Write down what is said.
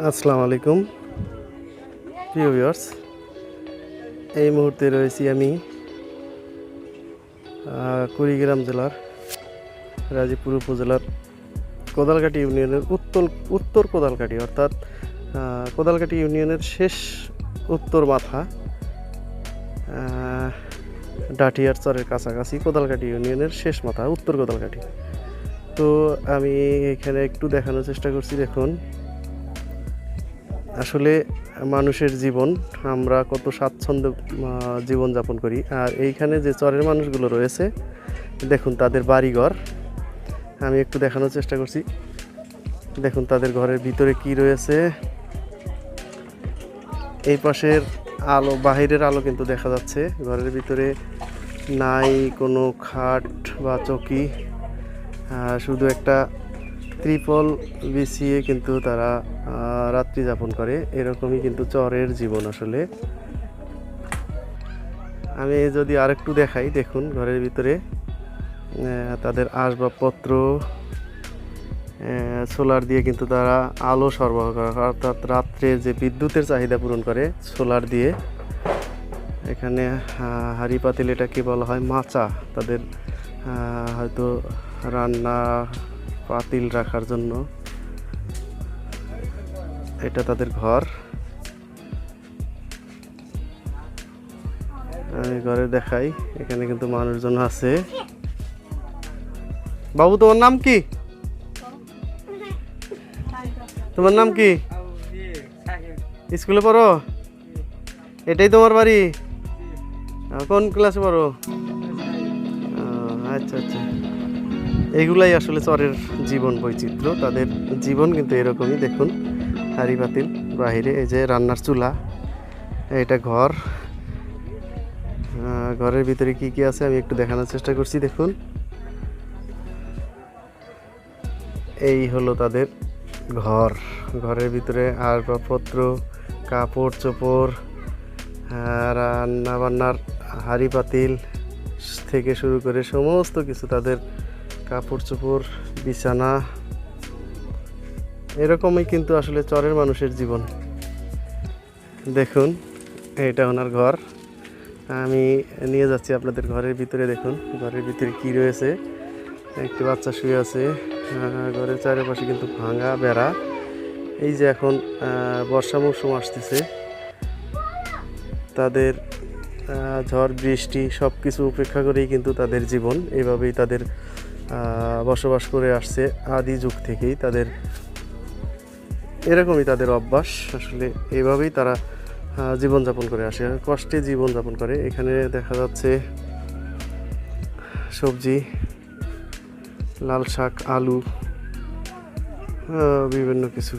আসসালামু আলাইকুম। প্রিয় ভিউয়ার্স, এই মুহূর্তে রয়েছি আমি কুড়িগ্রাম জেলার, রাজীবপুর উপজেলার কোদালকাটি ইউনিয়নের উত্তর উত্তর কোদালকাটি অর্থাৎ কোদালকাটি ইউনিয়নের শেষ উত্তর মাথা ডাটিয়ার চরের কাছাকাছি কোদালকাটি ইউনিয়নের শেষ মাথা, উত্তর কোদালকাটি তো আমি এখানে একটু দেখানোর চেষ্টা করছি, দেখুন। আসলে মানুষের জীবন, আমরা কত স্বাচ্ছন্দ্য জীবনযাপন করি। আর এইখানে যে চরের মানুষগুলো রয়েছে, দেখুন তাদের বাড়িঘর। আমি একটু দেখানোর চেষ্টা করছি। দেখুন তাদের ঘরের ভিতরে কি রয়েছে। এই পাশের আলো, বাহিরের আলো কিন্তু দেখা যাচ্ছে। ঘরের ভিতরে নাই কোনো খাট বা চকি শুধু একটা ত্রিপল বিছিয়ে কিন্তু তারা রাত্রি যাপন করে। এরকমই কিন্তু চরের জীবন আসলে। আমি যদি আরেকটু দেখাই, দেখুন ঘরের ভিতরে তাদের আসবাবপত্র সোলার দিয়ে কিন্তু তারা আলো সরবরাহ করে। অর্থাৎ রাত্রে যে বিদ্যুতের চাহিদা পূরণ করে, সোলার দিয়ে, এখানে হাঁড়ি পাতিল এটাকে বলা হয় মাচা। তাদের হয়তো রান্না পাতিল রাখার জন্য এটা তাদের ঘর। আমি ঘরে দেখাই, এখানে কিন্তু মানুষজন আছে। বাবু, তোমার নাম কি? তোমার নাম কি? স্কুলে পড়ো? এটাই তোমার বাড়ি? কোন ক্লাসে পড়ো? আচ্ছা আচ্ছা। এগুলাই আসলে চরের জীবন বৈচিত্র্য। তাদের জীবন কিন্তু এরকমই, দেখুন। হাড়ি পাতিল বাহিরে এই যে রান্নার চুলা, এটা ঘর। ঘরের ভিতরে কি কি আছে আমি একটু দেখানোর চেষ্টা করছি, দেখুন। এই হলো তাদের ঘর। ঘরের ভিতরে আসবাবপত্র, কাপড় চোপড় রান্না বান্নার হাঁড়ি পাতিল থেকে শুরু করে সমস্ত কিছু তাদের কাপড় চোপড় বিছানা, এরকমই কিন্তু আসলে চরের মানুষের জীবন। দেখুন, এটা ওনার ঘর। আমি নিয়ে যাচ্ছি আপনাদের ঘরের ভিতরে, দেখুন, ঘরের ভিতরে কি রয়েছে। একটি বাচ্চা শুয়ে আছে। ঘরের চারিপাশে কিন্তু ভাঙা বেড়া। এই যে এখন বর্ষা মৌসুম আসতেছে। তাদের ঝড়, বৃষ্টি সব কিছু উপেক্ষা করেই কিন্তু তাদের জীবন। এভাবেই তাদের বসবাস করে আসছে আদি যুগ থেকেই তাদের, এরকমই তাদের অভ্যাস। আসলে এইভাবেই তারা জীবনযাপন করে আসে, কষ্টে জীবনযাপন করে। এখানে দেখা যাচ্ছে সবজি, লাল শাক, আলু বিভিন্ন কিছু।